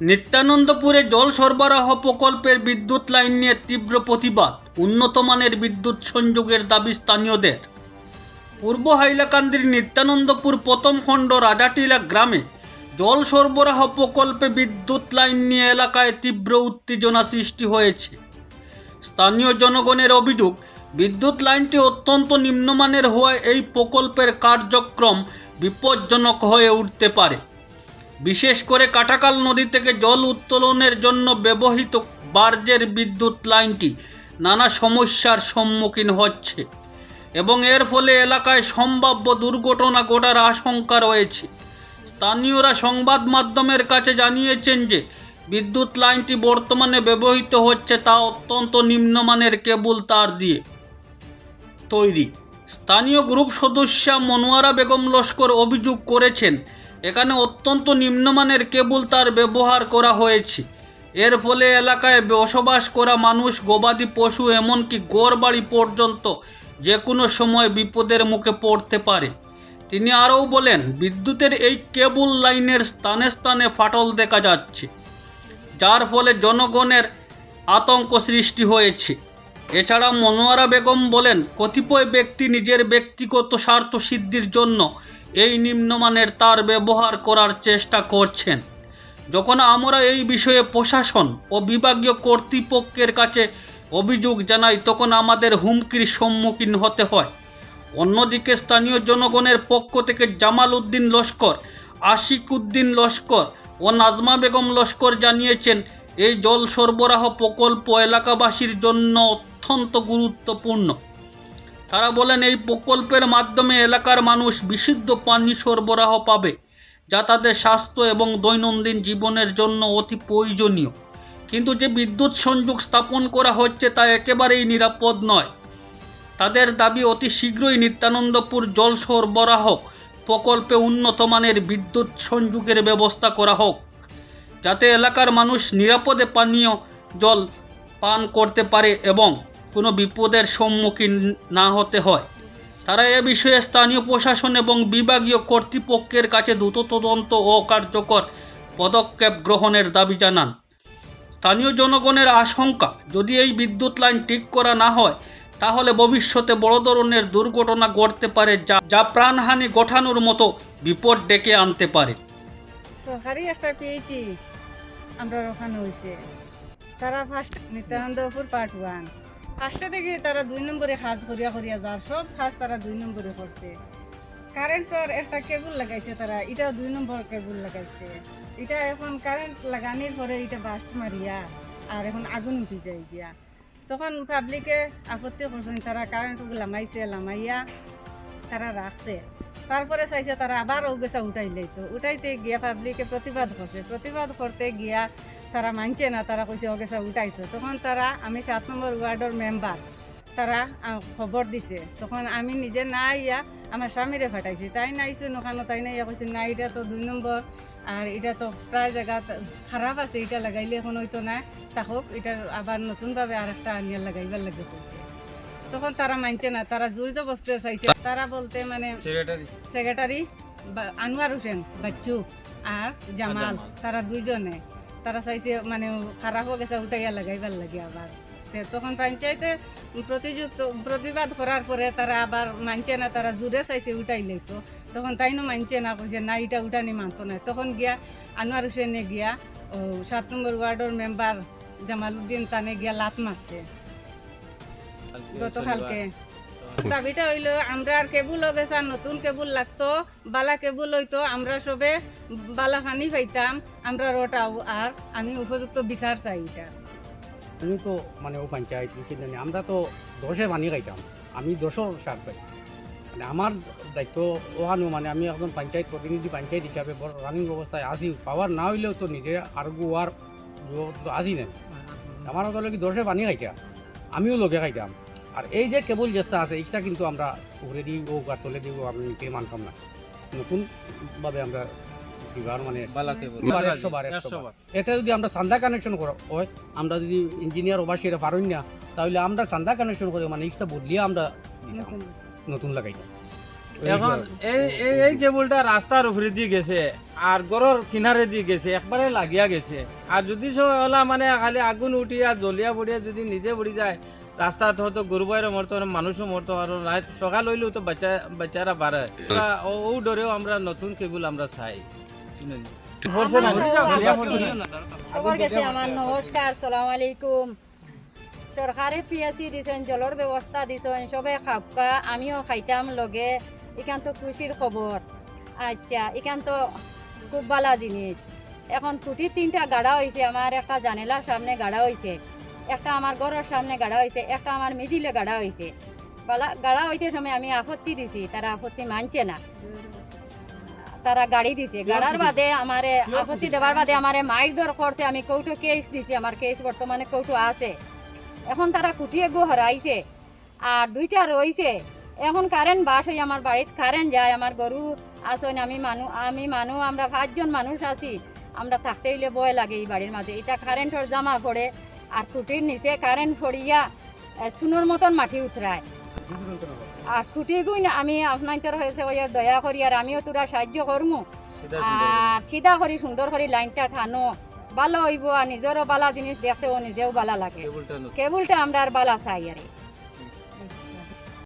নিত্যানন্দপুরে জল সরবরাহ প্রকল্পের বিদ্যুৎ লাইন নিয়ে তীব্র প্রতিবাদ। উন্নত মানের বিদ্যুৎ সংযোগের দাবি স্থানীয়দের। পূর্ব হাইলাকান্দির নিত্যানন্দপুর প্রথম খণ্ড রাজাটিলা গ্রামে জল সরবরাহ প্রকল্পে বিদ্যুৎ লাইন নিয়ে এলাকায় তীব্র উত্তেজনা সৃষ্টি হয়েছে। স্থানীয় জনগণের অভিযোগ, বিদ্যুৎ লাইনটি অত্যন্ত নিম্নমানের হওয়ায় এই প্রকল্পের কার্যক্রম বিপজ্জনক হয়ে উঠতে পারে। বিশেষ করে কাটাকাল নদী থেকে জল উত্তোলনের জন্য ব্যবহৃত বার্জের বিদ্যুৎ লাইনটি নানা সমস্যার সম্মুখীন হচ্ছে এবং এর ফলে এলাকায় সম্ভাব্য দুর্ঘটনা ঘটার আশঙ্কা রয়েছে। স্থানীয়রা সংবাদ মাধ্যমের কাছে জানিয়েছেন যে, বিদ্যুৎ লাইনটি বর্তমানে ব্যবহৃত হচ্ছে তা অত্যন্ত নিম্নমানের কেবল তার দিয়ে তৈরি। স্থানীয় গ্রুপ সদস্যা মনোয়ারা বেগম লস্কর অভিযোগ করেছেন এখানে অত্যন্ত নিম্নমানের কেবল তার ব্যবহার করা হয়েছে। এর ফলে এলাকায় বসবাস করা মানুষ, গবাদি পশু, এমনকি গড়বাড়ি পর্যন্ত যে কোনো সময় বিপদের মুখে পড়তে পারে। তিনি আরও বলেন, বিদ্যুতের এই কেবল লাইনের স্থানে স্থানে ফাটল দেখা যাচ্ছে, যার ফলে জনগণের আতঙ্ক সৃষ্টি হয়েছে। এছাড়া মনোয়ারা বেগম বলেন, কতিপয় ব্যক্তি নিজের ব্যক্তিগত স্বার্থ সিদ্ধির জন্য এই নিম্নমানের তার ব্যবহার করার চেষ্টা করছেন। যখন আমরা এই বিষয়ে প্রশাসন ও বিভাগীয় কর্তৃপক্ষের কাছে অভিযোগ জানাই, তখন আমাদের হুমকির সম্মুখীন হতে হয়। অন্যদিকে স্থানীয় জনগণের পক্ষ থেকে জামাল উদ্দিন লস্কর, আশিক উদ্দিন লস্কর ও নাজমা বেগম লস্কর জানিয়েছেন, এই জল সরবরাহ প্রকল্প এলাকাবাসীর জন্য অত্যন্ত গুরুত্বপূর্ণ। তারা বলেন, এই প্রকল্পের মাধ্যমে এলাকার মানুষ বিশুদ্ধ পানি সরবরাহ পাবে, যা তাদের স্বাস্থ্য এবং দৈনন্দিন জীবনের জন্য অতি প্রয়োজনীয়। কিন্তু যে বিদ্যুৎ সংযোগ স্থাপন করা হচ্ছে তা একেবারেই নিরাপদ নয়। তাদের দাবি, অতি শীঘ্রই নিত্যানন্দপুর জল সরবরাহ প্রকল্পে উন্নত মানের বিদ্যুৎ সংযোগের ব্যবস্থা করা হোক, যাতে এলাকার মানুষ নিরাপদে পানীয় জল পান করতে পারে এবং কোনো বিপদের সম্মুখীন না হতে হয়। তারা এ বিষয়ে স্থানীয় প্রশাসন এবং বিভাগীয় কর্তৃপক্ষের কাছে দ্রুত তদন্ত ও কার্যকর পদক্ষেপ গ্রহণের দাবি জানান। স্থানীয় জনগণের আশঙ্কা, যদি এই বিদ্যুৎ লাইন ঠিক করা না হয়, তাহলে ভবিষ্যতে বড় ধরনের দুর্ঘটনা ঘটতে পারে যা যা প্রাণহানি ঘটানোর মতো বিপদ ডেকে আনতে পারে। আমরা ওখানে হয়েছে তারা ফার্স্ট নিত্যানন্দপুর পার্ট ওয়ান ফার্স্টে দেখি তারা দুই নম্বরে কাজ করিয়া করিয়া যার সব কাজ তারা দুই নম্বরে করছে। কারেন্টর একটা কেবল লাগাইছে তারা এটা দুই নম্বর কেবল লাগাইছে। এটা এখন কারেন্ট লাগানির পরে এটা বাস্ট মারিয়া, আর এখন আগুন উঠে যায় গিয়া। তখন পাবলিকে আপত্তি করছেন, তারা কারেন্ট লামাইছে, লামাইয়া তারা রাখছে। তারপরে চাইছে তারা আবার ওগেছা উঠাই তো উঠাইতে গিয়া পাবলিকে প্রতিবাদ করছে। প্রতিবাদ করতে গিয়া তারা মানছে না, তারা কইছে ওগেছা উঠাইছে। তখন তারা, আমি সাত নম্বর ওয়ার্ডের মেম্বার তারা খবর দিছে। তখন আমি নিজে না ইয়া আমার স্বামীরে ফাটাইছি তাই নাইছে নোখানো তাই না ইয়া কইছে না এটা তো দুই নম্বর আর এটা তো প্রায় জায়গা খারাপ আছে এটা লাগাইলে এখন হয়তো না থাকুক এটা আবার নতুনভাবে আর একটা আনিয়া লাগাইবার লাগে তখন তারা মানছে না তারা জড়িত বসতে চাইছে। তারা বলতে মানে সেক্রেটারি বা- আনোয়ার হোসেন বাচ্চু আর জামাল তারা দুইজনে। তারা চাইছে মানে খারাপ হয়ে গেছে উঠাইয়া লাগাইবার লাগে আবার। তখন পঞ্চায়েতে প্রতিযুক্ত প্রতিবাদ করার পরে তারা আবার মানছে না তারা জুড়ে চাইছে উঠাইলে তো। তখন তাইনো মানছে না কইছে না এটা উঠানি মানতো না। তখন গিয়া আনোয়ার হোসেনে গিয়া ও সাত নম্বর ওয়ার্ডের মেম্বার জামালউদ্দিন তানে গিয়া লাত মারছে। গতকালকে। দাবিটা হইল আমরা আর কেবুল গেছে নতুন কেবুল লাগতো বালা কেবুল হইতো আমরা সবে বালা পানি পাইতাম আমরা ওটা আর আমি উপযুক্ত বিচার চাই এটা। তুমি তো মানে ও পঞ্চায়েত কি জানি আমরা তো দশে বানিয়ে খাইতাম আমি দশও সার পাই। মানে আমার দায়িত্ব ওখানেও মানে আমি একজন পঞ্চায়েত প্রতিনিধি পঞ্চায়েত হিসাবে বড় রানিং অবস্থায় আসি পাওয়ার না হইলেও তো নিজে আর গোয়ার আসি না। আমার হলো কি দশে বানিয়ে খাইতাম আমিও লগে খাইতাম। আর এই যে কেবল যেটা আছে এইটা কিন্তু আমরা উপরে দিই ও আর তলে দিই আমি নিতে মানতাম না। নতুনভাবে আমরা মানে। এটা যদি আমরা চান্দা কানেকশন করা হয় আমরা যদি ইঞ্জিনিয়ার পারেন না তাহলে আমরা চান্দা কানেকশন করে মানে ইচ্ছা বদলিয়ে আমরা নতুন। লাগাইতাম এখন এই এই এই কেবলটা রাস্তার উপরে দিয়ে গেছে আর গড়ের কিনারে দিয়ে গেছে একবারে লাগিয়া গেছে। আর যদি সব ওলা মানে খালি আগুন উঠিয়া জ্বলিয়া পড়িয়া যদি নিজে পড়ি যায় রাস্তাত হয়তো গরু বাইরে মরতো না মানুষও মরতো আর রাত সকাল হইলেও তো বাচ্চা বাচ্চারা বাড়ে ও- ও ডরেও আমরা নতুন কেবল আমরা চাই। শুনেন আমার নমস্কার সালাম আলাইকুম। সরকারে পিয়াসি দিছেন জলের ব্যবস্থা দিছেন সবে খাপকা আমিও খাইতাম লগে। এখান তো খুশির খবর আচ্ছা এখান তো খুব ভালো জিনিস এখন খুঁটি তিনটা গাড়া হয়েছে আমার একটা জানেলার সামনে গাড়া হয়েছে একটা আমার ঘরের সামনে গাড়া হয়েছে একটা আমার মিডিলে গাড়া হয়েছে। গাড়া হইতে সময় আমি আপত্তি দিছি তারা আপত্তি মানছে না। তারা গাড়ি দিছে। গাড়ার বাদে আমারে আপত্তি দেওয়ার বাদে আমারে মাইক দর করছে। আমি কৌটো কেস দিছি আমার কেস বর্তমানে কৌটো আছে। এখন তারা কুটিয়ে গো হারাইছে। আর দুইটা রইছে। এখন কারেন্ট বাস হই আমার বাড়িত কারেন্ট যায় আমার গরু আসন আমি মানু আমি মানু আমরা পাঁচজন মানুষ আছি। আমরা থাকতে হইলে ভয় লাগে এই বাড়ির মাঝে। এটা কারেন্টর জামা পড়ে। আর খুঁটির নিচে কারেন্ট ফড়িয়া চুনোর মতন মাটি উতরায়। আর খুঁটি গুইন আমি আপনার হয়েছে ওই দয়া করি আর আমিও তোরা সাহায্য করমু। আর সিধা করি সুন্দর করি লাইনটা ঠানো। বালা হইব আর নিজেরও বালা জিনিস দেখতেও নিজেও বালা লাগে। কেবলটা কেবলটা আমরা আর বালা চাই আরে।